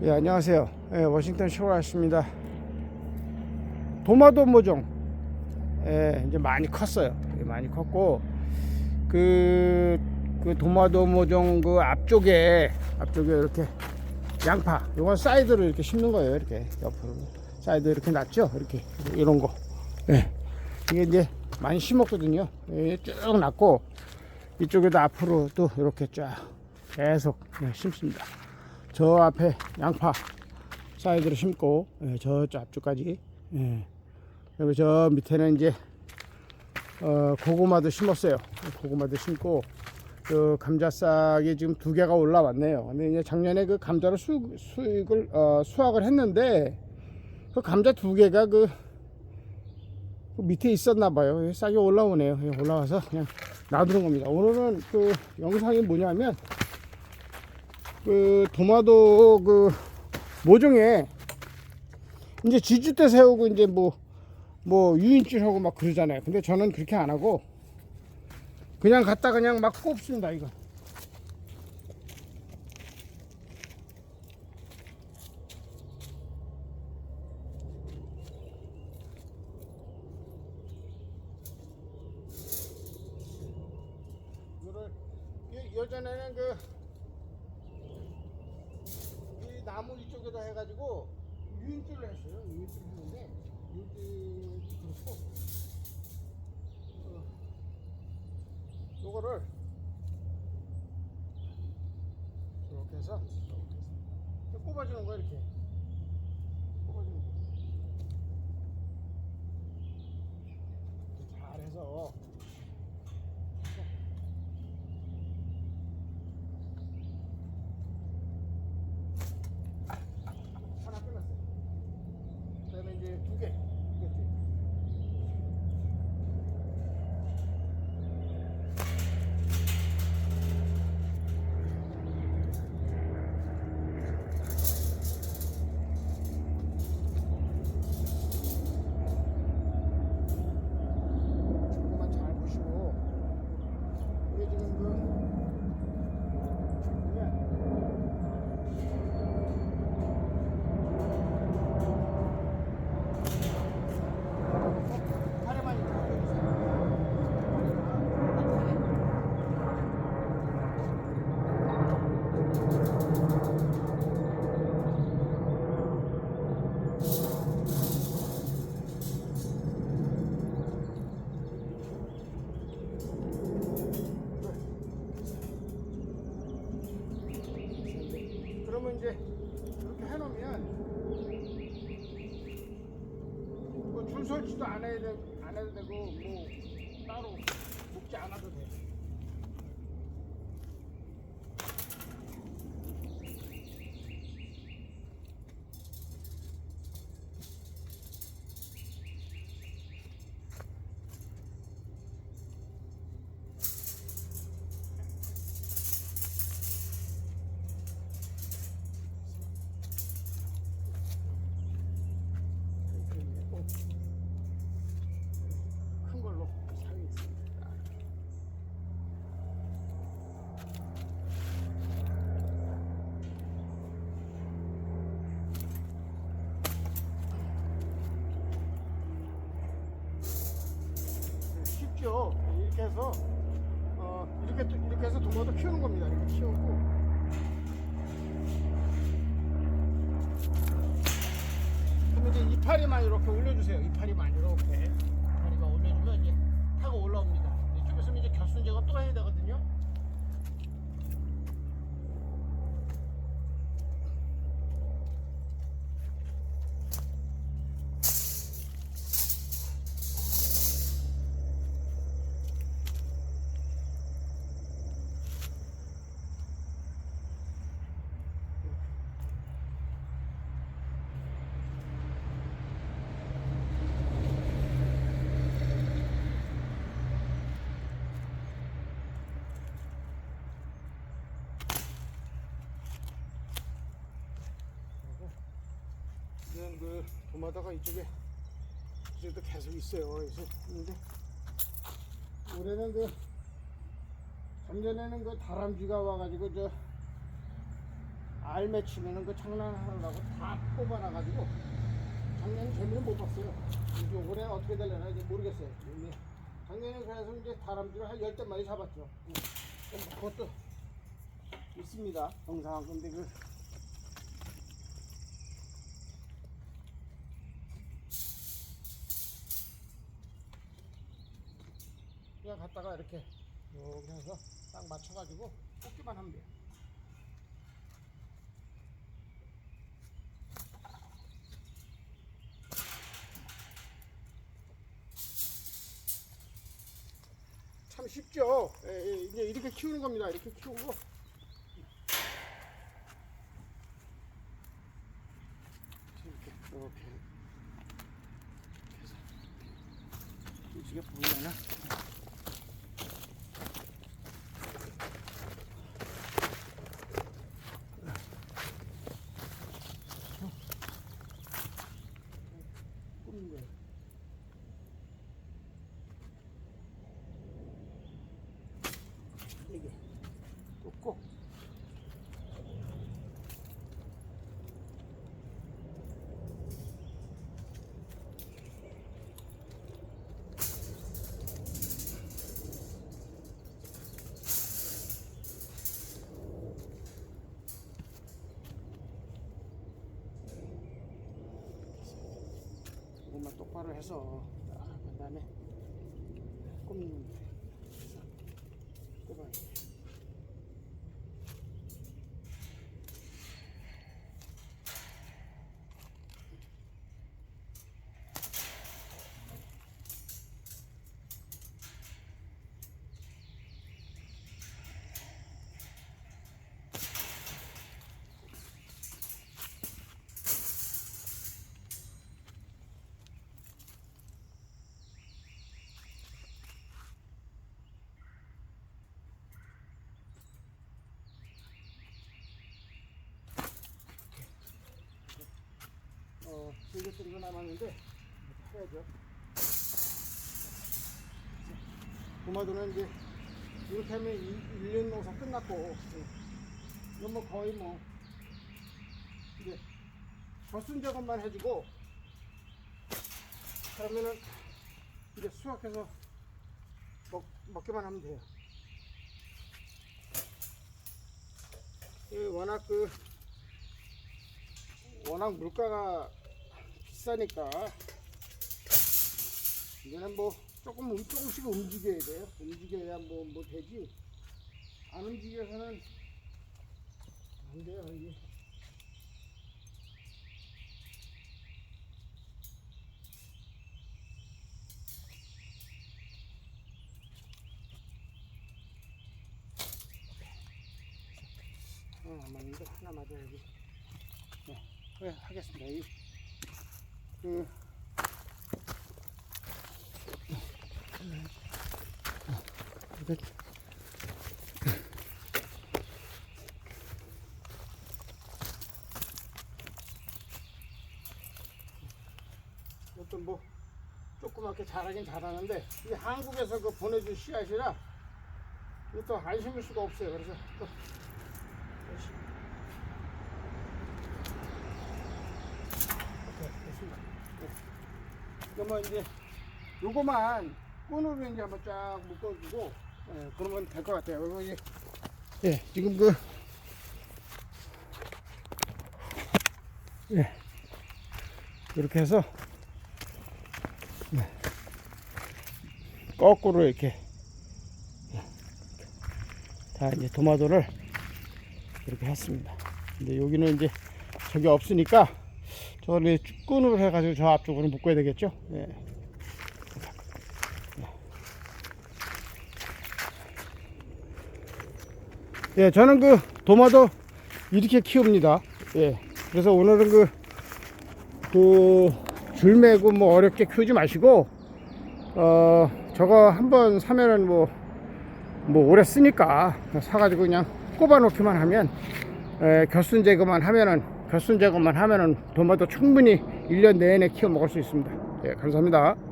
예, 안녕하세요. 예, 워싱턴 쇼라스입니다. 도마도 모종. 예, 이제 많이 컸어요. 예, 많이 컸고, 그, 그 도마도 모종 그 앞쪽에, 앞쪽에 이렇게 양파. 이건 사이드로 이렇게 심는 거예요. 이렇게 옆으로. 사이드 이렇게 놨죠? 이렇게. 이런 거. 예. 이게 이제 많이 심었거든요. 예, 쭉 났고, 이쪽에도 앞으로 또 이렇게 쫙 계속 예, 심습니다. 저 앞에 양파 사이드로 심고 예, 저 앞쪽까지 예. 그리고 저 밑에는 이제 어, 고구마도 심었어요. 고구마도 심고 그 감자싹이 지금 두 개가 올라왔네요. 근데 이제 작년에 그 감자를 수, 수익을 어, 수확을 했는데 그 감자 두 개가 그, 그 밑에 있었나 봐요. 싹이 올라오네요. 예, 올라와서 그냥 놔두는 겁니다. 오늘은 그 영상이 뭐냐면 그 도마도 그 모종에 이제 지주 때 세우고 이제 뭐뭐 유인줄 하고 막 그러잖아요. 근데 저는 그렇게 안 하고 그냥 갖다 그냥 막 꼽습니다 이거. 이거를 예- 예전에는 그 이 나무 이쪽에다 해가지고 유인줄을 했어요. 유인줄 했는데 유인줄 그렇고 어, 요거를 이렇게 해서 이렇게 해서 꼽아주는 거야 이렇게 꼽아주는 거. 이렇게 잘해서 하나 끝났어요. 그다음에 이제 두 개. 두 개째. 조금만 잘 보시고 이게 지금 그 보면 파래만 있고 그러면 이제 이렇게 해놓으면 뭐 줄 설치도 안 해야 돼, 안 해도 되고 뭐 따로 묶지 않아도 돼. 이렇게 해서 어, 이렇게 또- 이렇게 해서 도마도 키우는 겁니다. 이렇게 키우고 그럼 이제 이파리만 이렇게 올려주세요. 이파리만 이렇게 이파리만 올려주면 이제 타고 올라옵니다. 이쪽에서 이제 겨순제가 또 해야 되거든요. 그 도마다가 이쪽에 이쪽도 계속 있어요. 그래서 있는데 올해는 그 작년에는 그 다람쥐가 와가지고 저 알 맺히면은 그 장난하느라고 다 뽑아놔가지고 작년에 재미는 못 봤어요. 이제 올해 어떻게 되려나 이제 모르겠어요. 작년에 그래서 이제 다람쥐를 한 열댓 마리 잡았죠. 음, 그것도 있습니다. 영상 근데 그 그냥 갔다가 이렇게 여기 해서 딱 맞춰가지고 뽑기만 하면 돼요. 참 쉽죠. 예, 예, 이제 이렇게 키우는 겁니다. 이렇게 키우고. 이렇게 이렇게 해서 이게 보이나? 굽는 거예요. 이게. 굽고. 이것만 똑바로 해서 어, 즐겼던 거 남았는데 해야죠. 도마도는 이제 이렇게 하면 1 년 농사 끝났고 예. 이건 뭐 거의 뭐 이제 젖순 작업만 해주고 그러면은 이제 수확해서 먹, 먹기만 하면 돼요. 이 워낙 그 워낙 물가가 비싸니까 이제는 뭐 조금 움- 조금씩 움직여야 돼요. 움직여야 뭐, 뭐 되지. 안 움직여서는 안 돼요. 이게. 하나 남았는데 하나 맞아야지. 네, 네, 하겠습니다. 이것도 뭐 조그맣게 자라긴 자라는데 이 한국에서 그 보내준 씨앗이라 이것도 안 심을 수가 없어요. 그래서 또 열심히 네, 됐습니다. 네. 그러면 이제 요거만 끈으로 이제 한번 쫙 묶어주고 예, 그러면 될 것 같아요. 그리고 이제 예, 지금 그 예, 이렇게 해서 예, 거꾸로 이렇게 예, 다 이제 도마도를 이렇게 했습니다. 근데 여기는 이제 저기 없으니까 저를 끈으로 해가지고 저 앞쪽으로 묶어야 되겠죠. 예. 예, 저는 그 도마도 이렇게 키웁니다. 예. 그래서 오늘은 그, 그, 줄 매고 뭐 어렵게 키우지 마시고, 어, 저거 한번 사면은 뭐, 뭐 오래 쓰니까 사가지고 그냥 꼽아 놓기만 하면, 에, 겨순 제거만 하면은, 겨순 제거만 하면은 도마도 충분히 1년 내내 키워 먹을 수 있습니다. 예, 감사합니다.